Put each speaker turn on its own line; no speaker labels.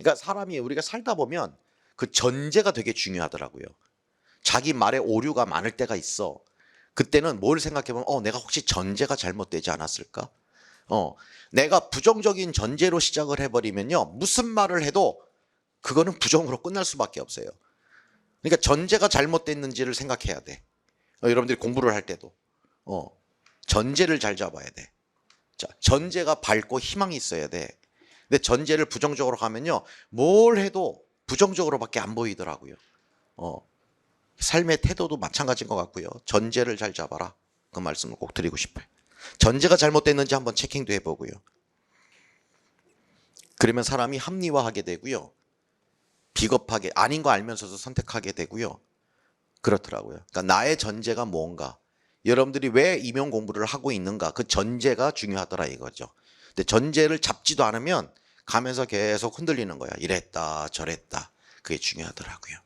그러니까 사람이 우리가 살다 보면 그 전제가 되게 중요하더라고요. 자기 말에 오류가 많을 때가 있어. 그때는 뭘 생각해 보면 어 내가 혹시 전제가 잘못되지 않았을까? 어 내가 부정적인 전제로 시작을 해버리면요 무슨 말을 해도 그거는 부정으로 끝날 수밖에 없어요. 그러니까 전제가 잘못됐는지를 생각해야 돼. 어, 여러분들이 공부를 할 때도 어 전제를 잘 잡아야 돼. 자 전제가 밝고 희망이 있어야 돼. 근데 전제를 부정적으로 가면요 뭘 해도 부정적으로밖에 안 보이더라고요. 어 삶의 태도도 마찬가지인 것 같고요. 전제를 잘 잡아라. 그 말씀을 꼭 드리고 싶어요. 전제가 잘못됐는지 한번 체킹도 해보고요. 그러면 사람이 합리화하게 되고요. 비겁하게 아닌 거 알면서도 선택하게 되고요. 그렇더라고요. 그러니까 나의 전제가 뭔가, 여러분들이 왜 임용 공부를 하고 있는가, 그 전제가 중요하더라 이거죠. 근데 전제를 잡지도 않으면 가면서 계속 흔들리는 거야. 이랬다, 저랬다. 그게 중요하더라고요.